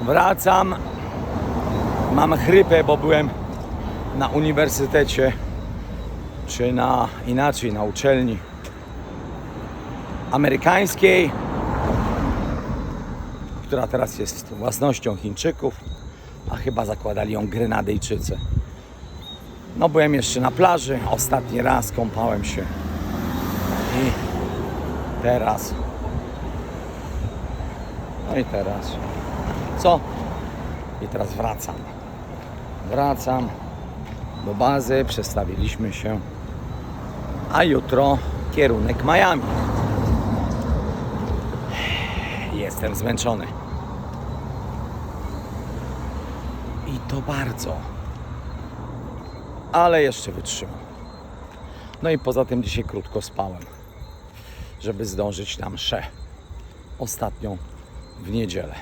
Wracam. Mam chrypę, bo byłem na uniwersytecie, czy na inaczej, na uczelni amerykańskiej, która teraz jest własnością Chińczyków, a chyba zakładali ją Grenadyjczycy. No byłem jeszcze na plaży, ostatni raz kąpałem się i teraz no i teraz co? I teraz wracam. Wracam do bazy, przestawiliśmy się, a jutro kierunek Miami. Jestem zmęczony. I to bardzo. Ale jeszcze wytrzymam. No i poza tym dzisiaj krótko spałem, żeby zdążyć na mszę. Ostatnią w niedzielę.